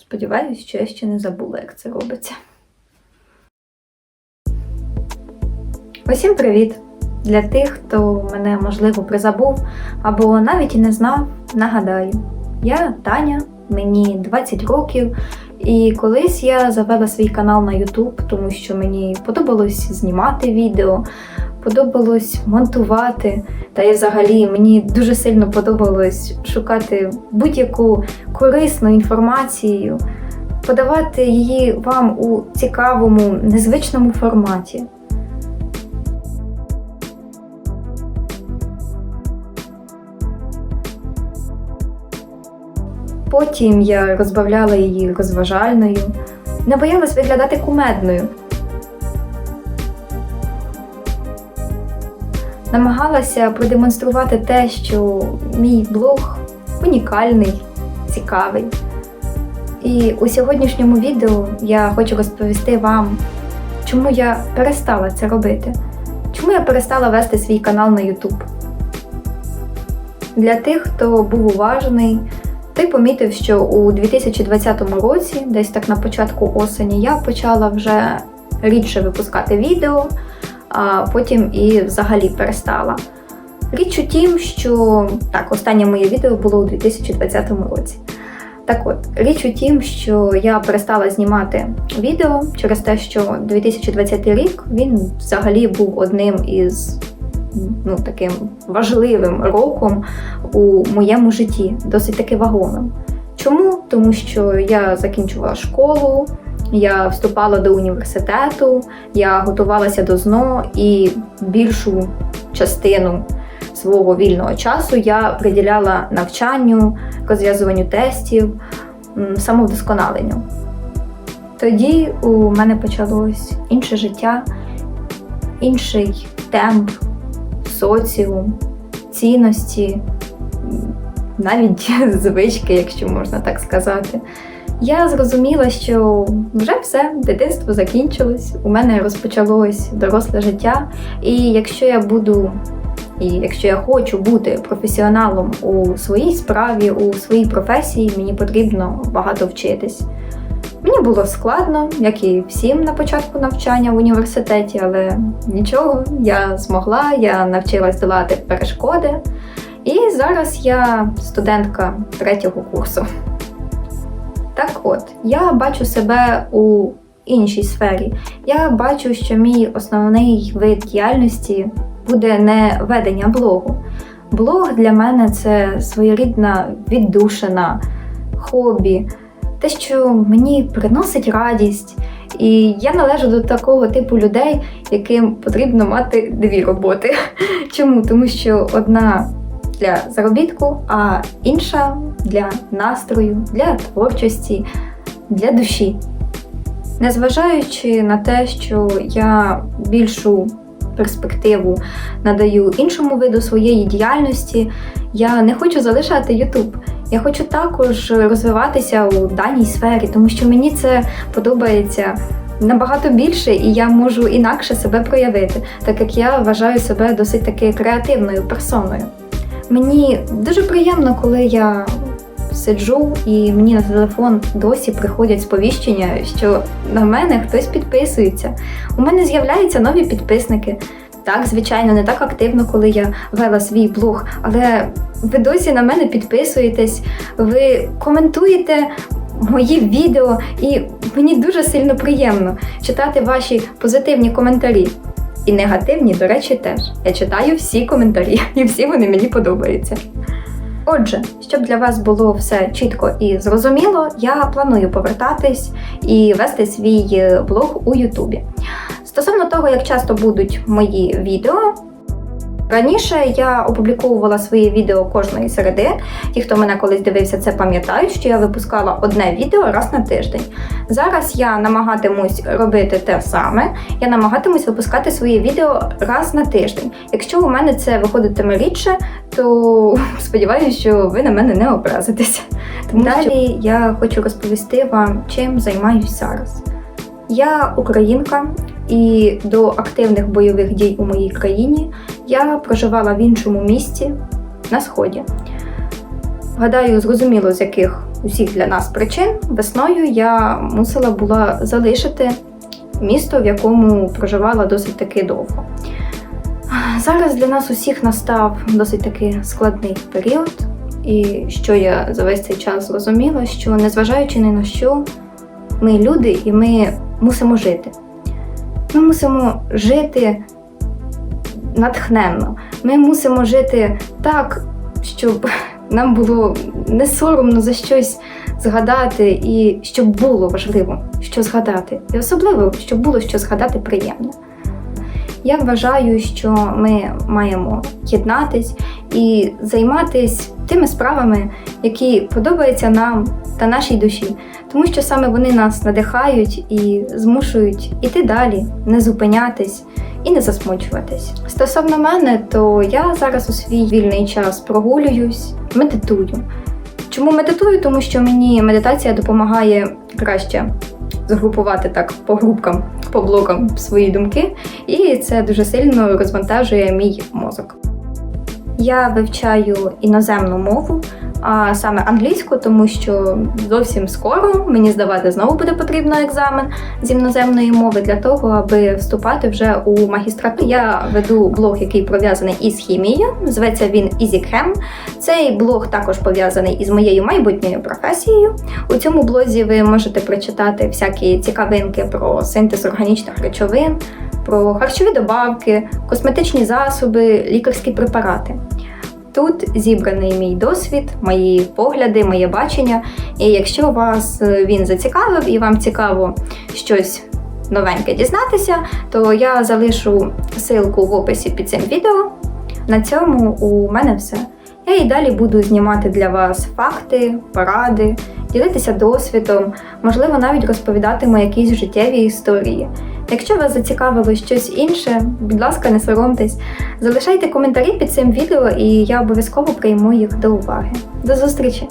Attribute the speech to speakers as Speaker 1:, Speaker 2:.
Speaker 1: Сподіваюсь, що я ще не забула, як це робиться. Усім привіт! Для тих, хто мене можливо призабув або навіть і не знав, нагадаю, я Таня, мені 20 років, і колись я завела свій канал на YouTube, тому що мені подобалось знімати відео, подобалось монтувати. Та і взагалі мені дуже сильно подобалось шукати будь-яку корисну інформацію, подавати її вам у цікавому, незвичному форматі. Потім я розбавляла її розважальною, не боялась виглядати кумедною. Намагалася продемонструвати те, що мій блог унікальний, цікавий. І у сьогоднішньому відео я хочу розповісти вам, чому я перестала це робити, чому я перестала вести свій канал на YouTube. Для тих, хто був уважний, ти помітив, що у 2020 році, десь так на початку осені, я почала вже рідше випускати відео, а потім і взагалі перестала. Річ у тім, що так, останнє моє відео було у 2020 році. Так от, річ у тім, що я перестала знімати відео через те, що 2020 рік він взагалі був одним із ну, таким важливим роком у моєму житті, досить таки вагомим. Чому? Тому що я закінчувала школу, я вступала до університету, я готувалася до ЗНО і більшу частину свого вільного часу я приділяла навчанню, розв'язуванню тестів, самовдосконаленню. Тоді у мене почалось інше життя, інший темп, соціум, цінності, навіть звички, якщо можна так сказати. Я зрозуміла, що вже все, дитинство закінчилось, у мене розпочалось доросле життя, і якщо я буду і якщо я хочу бути професіоналом у своїй справі, у своїй професії, мені потрібно багато вчитись. Мені було складно, як і всім на початку навчання в університеті, але нічого, я змогла, я навчилась долати перешкоди. І зараз я студентка третього курсу. Так от, я бачу себе у іншій сфері. Я бачу, що мій основний вид діяльності буде не ведення блогу. Блог для мене це своєрідна віддушина, хобі, те, що мені приносить радість. І я належу до такого типу людей, яким потрібно мати дві роботи. Чому? Тому що одна для заробітку, а інша для настрою, для творчості, для душі. Незважаючи на те, що я більшу перспективу надаю іншому виду своєї діяльності, я не хочу залишати YouTube. Я хочу також розвиватися у даній сфері, тому що мені це подобається набагато більше, і я можу інакше себе проявити, так як я вважаю себе досить таки креативною персоною. Мені дуже приємно, коли я сиджу і мені на телефон досі приходять сповіщення, що на мене хтось підписується. У мене з'являються нові підписники. Так, звичайно, не так активно, коли я вела свій блог, але ви досі на мене підписуєтесь, ви коментуєте мої відео, і мені дуже сильно приємно читати ваші позитивні коментарі. І негативні, до речі, теж. Я читаю всі коментарі, і всі вони мені подобаються. Отже, щоб для вас було все чітко і зрозуміло, я планую повертатись і вести свій е, блог у Ютубі. Стосовно того, як часто будуть мої відео. Раніше я опубліковувала свої відео кожної середи. Ті, хто мене колись дивився, це пам'ятають, що я випускала одне відео раз на тиждень. Зараз я намагатимусь робити те саме. Я намагатимусь випускати свої відео раз на тиждень. Якщо у мене це виходитиме рідше, то сподіваюся, що ви на мене не образитеся. Далі я хочу розповісти вам, чим займаюсь зараз. Я українка, і до активних бойових дій у моїй країні я проживала в іншому місті на сході. Гадаю, зрозуміло, з яких усіх для нас причин весною я мусила була залишити місто, в якому проживала досить таки довго. Зараз для нас усіх настав досить таки складний період, і що я за весь цей час зрозуміла, що незважаючи ні на що, ми люди і ми мусимо жити. Ми мусимо жити натхненно. Ми мусимо жити так, щоб нам було не соромно за щось згадати, і щоб було важливо, що згадати. І особливо, щоб було що згадати приємне. Я вважаю, що ми маємо єднатись і займатися тими справами, які подобаються нам та нашій душі, тому що саме вони нас надихають і змушують іти далі, не зупинятись і не засмучуватись. Стосовно мене, то я зараз у свій вільний час прогулююсь, медитую. Чому медитую? Тому що мені медитація допомагає краще згрупувати так по групкам, по блокам свої думки, і це дуже сильно розвантажує мій мозок. Я вивчаю іноземну мову, а саме англійську, тому що зовсім скоро мені здавати знову буде потрібно екзамен з іноземної мови для того, аби вступати вже у магістратуру. Я веду блог, який пов'язаний із хімією. Зветься він EasyChem. Цей блог також пов'язаний із моєю майбутньою професією. У цьому блозі ви можете прочитати всякі цікавинки про синтез органічних речовин, про харчові добавки, косметичні засоби, лікарські препарати. Тут зібраний мій досвід, мої погляди, моє бачення. І якщо вас е, він зацікавив і вам цікаво щось новеньке дізнатися, то я залишу ссылку в описі під цим відео. На цьому у мене все. Я і далі буду знімати для вас факти, поради, ділитися досвідом, можливо, навіть розповідатиму якісь життєві історії. Якщо вас зацікавило щось інше, будь ласка, не соромтесь, залишайте коментарі під цим відео, і я обов'язково прийму їх до уваги. До зустрічі!